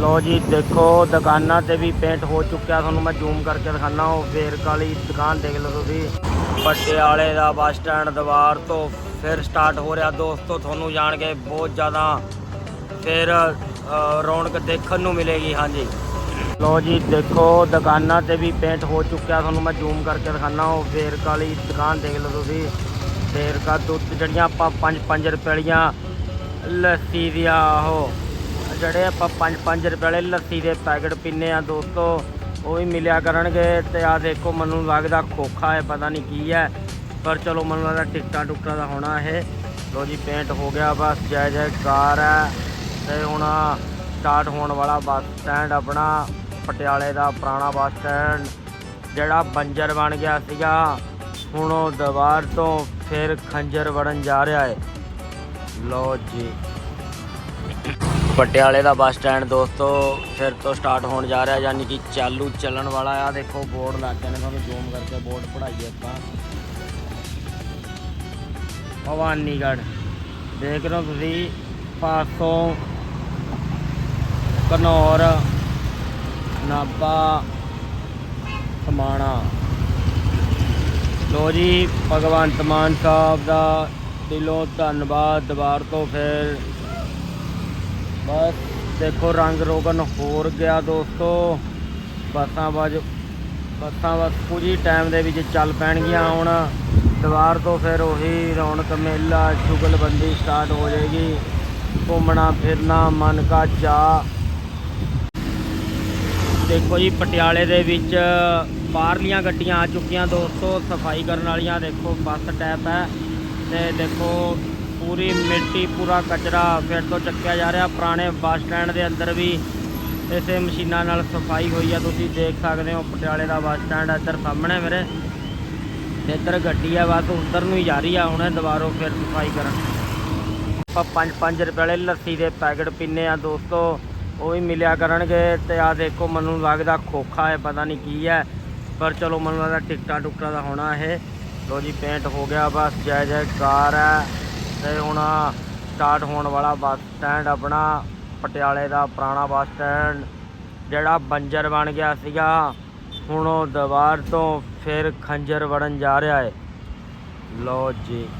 ਲੋ ਜੀ, ਦੇਖੋ, ਦੁਕਾਨਾਂ ਤੇ ਵੀ ਪੇਂਟ ਹੋ ਚੁੱਕਿਆ। ਤੁਹਾਨੂੰ ਮੈਂ ਜ਼ੂਮ ਕਰਕੇ ਦਿਖਾਣਾ ਉਹ ਵੇਰਕ ਵਾਲੀ ਦੁਕਾਨ ਦੇਖ ਲਓ ਤੁਸੀਂ। ਪਟਿਆਲੇ ਦਾ ਬੱਸ ਸਟੈਂਡ ਦੀਵਾਰ ਤੋਂ ਫਿਰ ਸਟਾਰਟ ਹੋ ਰਿਹਾ। ਦੋਸਤੋ, ਤੁਹਾਨੂੰ ਜਾਣ ਕੇ ਬਹੁਤ ਜ਼ਿਆਦਾ ਫਿਰ ਰੌਣਕ ਦੇਖਣ ਨੂੰ ਮਿਲੇਗੀ, ਹਾਂਜੀ। ਲੋ ਜੀ, ਦੇਖੋ, ਦੁਕਾਨਾਂ ਤੇ ਵੀ ਪੇਂਟ ਹੋ ਚੁੱਕਿਆ। ਤੁਹਾਨੂੰ ਮੈਂ ਜ਼ੂਮ ਕਰਕੇ ਦਿਖਾਣਾ ਉਹ ਵੇਰਕ ਵਾਲੀ ਦੁਕਾਨ ਦੇਖ ਲਓ ਤੁਸੀਂ। ਵੇਰਕਾ ਦੁੱਧ ਜਿਹੜੀਆਂ ਆਪਾਂ 5-5 ਰੁਪਏ ਵਾਲੀਆਂ ਲੱਸੀ ਦੀਆਂ, ਉਹ ਜਿਹੜੇ ਆਪਾਂ 5-5 ਰੁਪਏ ਵਾਲੇ ਲੱਸੀ ਦੇ ਪੈਕਟ ਪੀਨੇ ਆ ਦੋਸਤੋ, ਉਹ ਵੀ ਮਿਲਿਆ ਕਰਨਗੇ ਤੇ ਆ ਦੇਖੋ ਮੈਨੂੰ ਲੱਗਦਾ ਖੋਖਾ ਹੈ, ਪਤਾ ਨਹੀਂ ਕੀ ਹੈ। ਪਰ ਚਲੋ ਮੈਨੂੰ ਲੱਗਦਾ ਟਿਕਟਾਂ ਟੁਕਟਾਂ ਦਾ ਹੋਣਾ ਇਹ। ਲੋ ਜੀ ਪੇਂਟ ਹੋ ਗਿਆ ਬਸ, ਜੈ ਜੈ ਕਾਰ ਹੈ। ਤੇ ਹੁਣ ਸਟਾਰਟ ਹੋਣ ਵਾਲਾ ਬੱਸ ਸਟੈਂਡ ਆਪਣਾ, ਪਟਿਆਲੇ ਦਾ ਪੁਰਾਣਾ ਬੱਸ ਸਟੈਂਡ ਜਿਹੜਾ ਬੰਜਰ ਬਣ ਗਿਆ ਸੀਗਾ। ਹੁਣ ਉਹ ਦੀਵਾਰ ਤੋਂ ਫਿਰ ਖੰਜਰ ਵੜਨ ਜਾ ਰਿਹਾ ਹੈ। ਲੋ ਜੀ। ਪਟਿਆਲੇ ਦਾ ਬੱਸ ਸਟੈਂਡ ਦੋਸਤੋ, ਫਿਰ ਤੋਂ ਸਟਾਰਟ ਹੋਣ ਜਾ ਰਿਹਾ, ਯਾਨੀ ਕਿ ਚਾਲੂ ਚੱਲਣ ਵਾਲਾ ਆ। ਦੇਖੋ, ਬੋਰਡ ਲੱਗ ਗਏ ਨੇ ਤੁਹਾਨੂੰ ਜ਼ੂਮ ਕਰਕੇ ਬੋਰਡ ਪੜਾਈਏ ਆਪਾਂ। ਭਵਾਨੀਗੜ੍ਹ। ਦੇਖ ਰਹੇ ਹੋ ਤੁਸੀਂ, ਪਾਸੋਂ ਘਨੌਰ, ਨਾਭਾ, ਸਮਾਣਾ। ਲੋ ਜੀ, ਭਗਵੰਤ ਮਾਨ ਸਾਹਿਬ ਦਾ ਦਿਲੋਂ ਧੰਨਵਾਦ। ਦੁਬਾਰ ਤੋਂ ਫਿਰ ਬਸ ਦੇਖੋ ਰੰਗ ਰੋਗਨ ਹੋਰ ਗਿਆ ਦੋਸਤੋ। ਬੱਸਾਂ ਬਾਜ਼ ਬੱਸਾਂ ਬਸ ਕੁਝ ਹੀ ਟਾਈਮ ਦੇ ਵਿੱਚ ਚੱਲ ਪੈਣਗੀਆਂ ਹੁਣ। ਦੁਬਾਰ ਤੋਂ ਫਿਰ ਉਹੀ ਰੌਣਕ ਮੇਲਾ ਚੁਗਲਬੰਦੀ ਸਟਾਰਟ ਹੋ ਜਾਏਗੀ। ਘੁੰਮਣਾ, ਫਿਰਨਾ, ਮਨ ਕਾ ਚਾਹ ਦੇਖੋ ਜੀ, ਪਟਿਆਲੇ ਦੇ ਵਿੱਚ ਬਾਹਰਲੀਆਂ ਗੱਡੀਆਂ ਆ ਚੁੱਕੀਆਂ ਦੋਸਤੋ। ਸਫ਼ਾਈ ਕਰਨ ਵਾਲੀਆਂ ਦੇਖੋ, ਬੱਸ ਟੈਪ ਹੈ। ਤੇ ਦੇਖੋ ਪੂਰੀ ਮਿੱਟੀ, ਪੂਰਾ ਕਚਰਾ ਫਿਰ ਤੋਂ ਚੱਕਿਆ ਜਾ ਰਿਹਾ। ਪੁਰਾਣੇ ਬੱਸ ਸਟੈਂਡ ਦੇ ਅੰਦਰ ਵੀ ਇਸੇ ਮਸ਼ੀਨਾਂ ਨਾਲ ਸਫ਼ਾਈ ਹੋਈ ਆ। ਤੁਸੀਂ ਦੇਖ ਸਕਦੇ ਹੋ, ਪਟਿਆਲੇ ਦਾ ਬੱਸ ਸਟੈਂਡ ਇੱਧਰ ਸਾਹਮਣੇ ਮੇਰੇ। ਤੇ ਇੱਧਰ ਗੱਡੀ ਆ, ਬਸ ਉੱਧਰ ਨੂੰ ਹੀ ਜਾ ਰਹੀ ਆ। ਹੁਣੇ ਦੁਬਾਰੋਂ ਫਿਰ ਸਫ਼ਾਈ ਕਰਨ। ਆਪਾਂ 5-5 ਰੁਪਏ ਵਾਲੇ ਲੱਸੀ ਦੇ ਪੈਕਟ ਪੀਨੇ ਆ ਦੋਸਤੋ। ਉਹ ਵੀ ਮਿਲਿਆ ਕਰਨਗੇ ਤੇ ਆ ਦੇਖੋ, ਮੈਨੂੰ ਲੱਗਦਾ ਖੋਖਾ ਹੈ, ਪਤਾ ਨਹੀਂ ਕੀ ਹੈ। ਪਰ ਚਲੋ, ਮੈਨੂੰ ਲੱਗਦਾ ਟਿਕਟਾਂ ਟੁਕਟਾਂ ਦਾ ਹੋਣਾ ਇਹ। ਲੋ ਜੀ ਪੇਂਟ ਹੋ ਗਿਆ, ਬਸ। ਜੈ ਜੈਕਾਰ ਹੈ। ਤੇ ਹੁਣ ਸਟਾਰਟ ਹੋਣ ਵਾਲਾ ਬੱਸ ਸਟੈਂਡ ਆਪਣਾ ਪਟਿਆਲੇ ਦਾ ਪੁਰਾਣਾ ਬੱਸ ਸਟੈਂਡ ਜਿਹੜਾ ਬੰਜਰ ਬਣ ਗਿਆ ਸੀਗਾ। ਹੁਣ ਉਹ ਦੀਵਾਰ ਤੋਂ ਫਿਰ ਖੰਜਰ ਵੜਨ ਜਾ ਰਿਹਾ ਹੈ। ਲੋ ਜੀ।